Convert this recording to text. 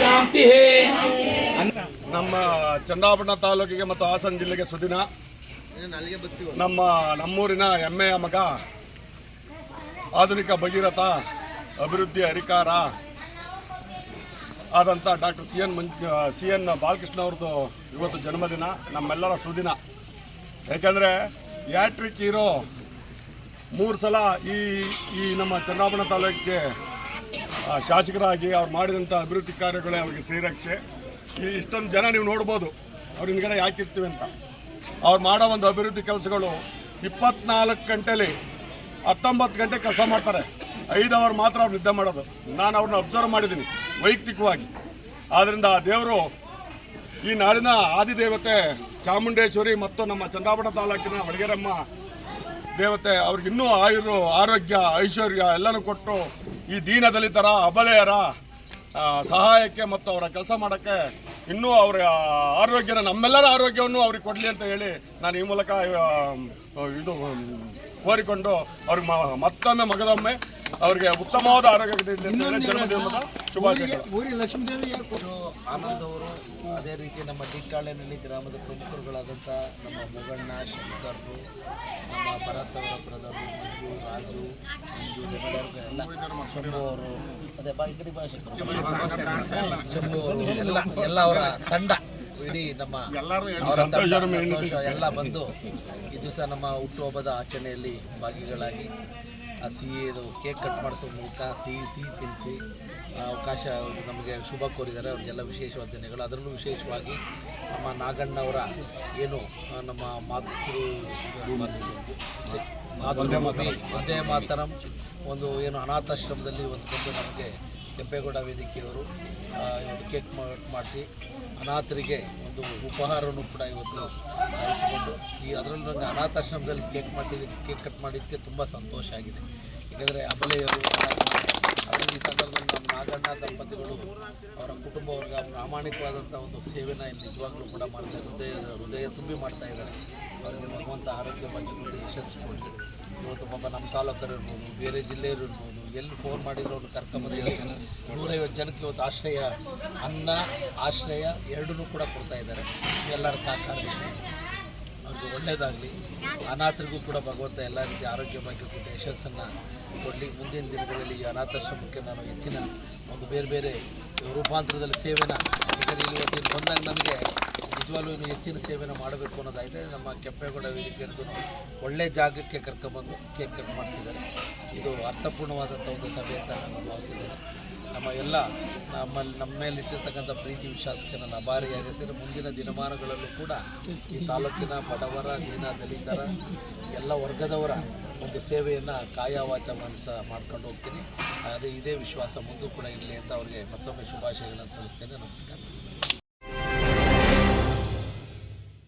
ಶಾಂತಿ ನಮ್ಮ ಚನ್ನರಾಯಪಟ್ಟಣ ತಾಲೂಕಿಗೆ ಮತ್ತು ಹಾಸನ ಜಿಲ್ಲೆಗೆ ಸುದಿನ. ನಮ್ಮ ನಮ್ಮೂರಿನ ಹೆಮ್ಮೆಯ ಮಗ, ಆಧುನಿಕ ಭಗೀರಥ, ಅಭಿವೃದ್ಧಿ ಅಧಿಕಾರ ಆದಂಥ doctor C N Manju, C N Balakrishna ಅವ್ರದ್ದು ಇವತ್ತು ಜನ್ಮದಿನ, ನಮ್ಮೆಲ್ಲರ ಸುದಿನ. ಯಾಕೆಂದರೆ ಯಾಟ್ರಿಕ್ ಹೀರೋ ಮೂರು ಸಲ ಈ ಈ ನಮ್ಮ ಚನ್ನರಾಯಪಟ್ಟಣ ತಾಲೂಕಿಗೆ ಶಾಸಕರಾಗಿ ಅವ್ರು ಮಾಡಿದಂಥ ಅಭಿವೃದ್ಧಿ ಕಾರ್ಯಗಳೇ ಅವ್ರಿಗೆ ಸೇರಕ್ಷೆ ಈ ಇಷ್ಟೊಂದು ಜನ ನೀವು ನೋಡ್ಬೋದು. ಅವ್ರ ಹಿಂದ್ಗಡೆ ಯಾಕಿರ್ತೀವಿ ಅಂತ. ಅವ್ರು ಮಾಡೋ ಒಂದು ಅಭಿವೃದ್ಧಿ ಕೆಲಸಗಳು ಇಪ್ಪತ್ನಾಲ್ಕು ಗಂಟೆಲಿ ಹತ್ತೊಂಬತ್ತು ಗಂಟೆ ಕೆಲಸ ಮಾಡ್ತಾರೆ. ಐದು ಅವರ್ ಮಾತ್ರ ಅವ್ರು ನಿದ್ದೆ ಮಾಡೋದು. ನಾನು ಅವ್ರನ್ನ ಅಬ್ಸರ್ವ್ ಮಾಡಿದ್ದೀನಿ ವೈಯಕ್ತಿಕವಾಗಿ. ಆದ್ದರಿಂದ ಆ ದೇವರು ಈ ನಾಡಿನ ಆದಿದೇವತೆ ಚಾಮುಂಡೇಶ್ವರಿ ಮತ್ತು ನಮ್ಮ ಚಂದ್ರಾಪುರ ತಾಲೂಕಿನ ಹೊಳಗೆರಮ್ಮ ದೇವತೆ, ಅವ್ರಿಗೆ ಇನ್ನೂ ಆಯುರು, ಆರೋಗ್ಯ, ಐಶ್ವರ್ಯ ಎಲ್ಲನೂ ಕೊಟ್ಟು ಈ ದೀನ ದಲಿತರ ಅಬಲೆಯರ ಸಹಾಯಕ್ಕೆ ಮತ್ತು ಅವರ ಕೆಲಸ ಮಾಡೋಕ್ಕೆ ಇನ್ನೂ ಅವರ ಆರೋಗ್ಯನ, ನಮ್ಮೆಲ್ಲರ ಆರೋಗ್ಯವನ್ನು ಅವ್ರಿಗೆ ಕೊಡಲಿ ಅಂತ ಹೇಳಿ ನಾನು ಈ ಮೂಲಕ ಇದು ಕೋರಿಕೊಂಡು ಅವ್ರಿಗೆ ಮ- ಮತ್ತೊಮ್ಮೆ ಮಗದೊಮ್ಮೆ ಅವರಿಗೆ ಉತ್ತಮವಾದ ಆರೋಗ್ಯ ಜನ್ಮದಿನದ ಶುಭಾಶಯಗಳು. ಇವರು ಆನಂದ್ ಅವರು ಅದೇ ರೀತಿ ನಮ್ಮ ಟಿಕ್ಕಾಳೆನಲ್ಲಿ ಗ್ರಾಮದ ಪ್ರಮುಖರುಗಳಾದಂಥ ನಮ್ಮ ಮೊಗಣ್ಣ ಶಂಕರ್ರು ನಮ್ಮ ಭರತ್ ಅವರ ಬ್ರದರು ಮಂಜು ರಾಜು ಮಂಜು ಎಲ್ಲರಿಗೂ ಎಲ್ಲ ಶಂಭು ಅವರು ಅದೇ ಬಾ ಈ ಕಡೆ ಭಾಷೆ ಶಂಭು ಅವರು. ಎಲ್ಲ ಎಲ್ಲ ಅವರ ತಂಡ. ಇಡೀ ನಮ್ಮ ಎಲ್ಲ ಬಂದು ಈ ದಿವಸ ನಮ್ಮ ಹುಟ್ಟುಹಬ್ಬದ ಆಚರಣೆಯಲ್ಲಿ ಭಾಗಿಗಳಾಗಿ ಆ ಸಿಹಿ ಇದು ಕೇಕ್ ಕಟ್ ಮಾಡಿಸೋ ಮೂಲಕ ಸಿಹಿ ಸಿಹಿ ತಿನ್ನಿಸಿ ಅವಕಾಶ ನಮಗೆ ಶುಭ ಕೋರಿದ್ದಾರೆ. ಅವ್ರಿಗೆಲ್ಲ ವಿಶೇಷವಾದ ದಿನಗಳು ಅದರಲ್ಲೂ ವಿಶೇಷವಾಗಿ ನಮ್ಮ ನಾಗಣ್ಣವರ ಏನು ನಮ್ಮ ಮಾತೃ ಮಾತೃ ಅದೇ ಮಾತರಂ. ಒಂದು ಏನು ಅನಾಥಾಶ್ರಮದಲ್ಲಿ ಒಂದು ನಮಗೆ ಕೆಂಪೇಗೌಡ ವೇದಿಕೆಯವರು ಕೇಕ್ ಮಾಡಿಸಿ ಅನಾಥರಿಗೆ ಒಂದು ಉಪಹಾರವನ್ನು ಕೂಡ ಇವತ್ತು ಇಟ್ಕೊಂಡು ಈ ಅದರಲ್ಲೂ ನನಗೆ ಅನಾಥಾಶ್ರಮದಲ್ಲಿ ಕೇಕ್ ಮಾಡಿದ ಕೇಕ್ ಕಟ್ ಮಾಡಿದ್ದಕ್ಕೆ ತುಂಬ ಸಂತೋಷ ಆಗಿದೆ. ಏಕೆಂದರೆ ಅಬಲೆಯವರು ಅದರಲ್ಲಿ ಈ ಸಂದರ್ಭದಲ್ಲಿ ನಮ್ಮ ನಾಗಣ್ಣ ದಂಪತಿಗಳು ಅವರ ಕುಟುಂಬ ವರ್ಗ ಪ್ರಾಮಾಣಿಕವಾದಂಥ ಒಂದು ಸೇವೆನ ಇಲ್ಲಿ ನಿಜವಾಗ್ಲೂ ಕೂಡ ಮಾಡ್ತಾ ಹೃದಯ ಹೃದಯ ತುಂಬಿ ಮಾಡ್ತಾ ಇದ್ದಾರೆ. ಅವರಿಗೆ ಭಗವಂತ ಆರೋಗ್ಯ ಬಂದು ಯಶಸ್ಸು ಕೊಡಲಿ ಇವತ್ತು ಒಬ್ಬ ನಮ್ಮ ತಾಲೂಕರು ಇರ್ಬೋದು, ಬೇರೆ ಜಿಲ್ಲೆಯವರು ಇರ್ಬೋದು, ಎಲ್ಲಿ ಫೋನ್ ಮಾಡಿದ್ರು ಅವ್ರು ಕರ್ಕೊಂಬಂದು ಹೇಳ್ತೇನೆ. ನೂರೈವತ್ತು ಜನಕ್ಕೆ ಇವತ್ತು ಆಶ್ರಯ, ಅನ್ನ, ಆಶ್ರಯ ಎರಡನ್ನೂ ಕೂಡ ಕೊಡ್ತಾ ಇದ್ದಾರೆ. ಎಲ್ಲರ ಸಹಕಾರ. ಅವ್ರಿಗೆ ಒಳ್ಳೆಯದಾಗಲಿ ಅನಾಥರಿಗೂ ಕೂಡ ಭಗವಂತ ಎಲ್ಲ ರೀತಿ ಆರೋಗ್ಯವಾಗಿ ಕೂಡ ಯಶಸ್ಸನ್ನು ಕೊಡಲಿ. ಮುಂದಿನ ದಿನಗಳಲ್ಲಿ ಈ ಅನಾಥಾಶ್ರಮಕ್ಕೆ ನಾನು ಹೆಚ್ಚಿನ ಒಂದು ಬೇರೆ ಬೇರೆ ರೂಪಾಂತರದಲ್ಲಿ ಸೇವೆನ ಯಾಕಂದರೆ ಇಲ್ಲಿ ಬಂದಾಗ ನಮಗೆ ನಿಜವಾಗ್ಲೂ ಹೆಚ್ಚಿನ ಸೇವೆನ ಮಾಡಬೇಕು ಅನ್ನೋದಾಗಿದೆ ನಮ್ಮ ಕೆಂಪೇಗೌಡ ವೇದಿಕೆಯದ್ದು ಒಳ್ಳೆ ಜಾಗಕ್ಕೆ ಕರ್ಕೊಂಡ್ಬಂದು ಕೇಕ್ ಕಟ್ ಮಾಡಿಸಿದ್ದಾರೆ. ಇದು ಅರ್ಥಪೂರ್ಣವಾದಂಥ ಒಂದು ಸಭೆ ಅಂತ ನಾನು ಭಾವಿಸಿದ್ದೇನೆ ನಮ್ಮ ಎಲ್ಲ ನಮ್ಮಲ್ಲಿ ನಮ್ಮ ಮೇಲೆ ಇಟ್ಟಿರ್ತಕ್ಕಂಥ ಪ್ರೀತಿ ವಿಶ್ವಾಸಕ್ಕೆ ನನ್ನ ಅಭಾರಿಯಾಗಿರ್ತೀನಿ. ಮುಂದಿನ ದಿನಮಾನಗಳಲ್ಲೂ ಕೂಡ ಈ ತಾಲೂಕಿನ ಬಡವರ ದೀನ ದಲಿತರ, ಎಲ್ಲ ವರ್ಗದವರ ಒಂದು ಸೇವೆಯನ್ನು ಕಾಯವಾಚ ಮನಸ ಮಾಡ್ಕೊಂಡು ಹೋಗ್ತೀನಿ. ಅದೇ ಇದೇ ವಿಶ್ವಾಸ ಮುಂದೂ ಕೂಡ ಇರಲಿ ಅಂತ ಅವರಿಗೆ ಮತ್ತೊಮ್ಮೆ ಶುಭಾಶಯಗಳನ್ನು ಸಲ್ಲಿಸ್ತೇನೆ. ನಮಸ್ಕಾರ.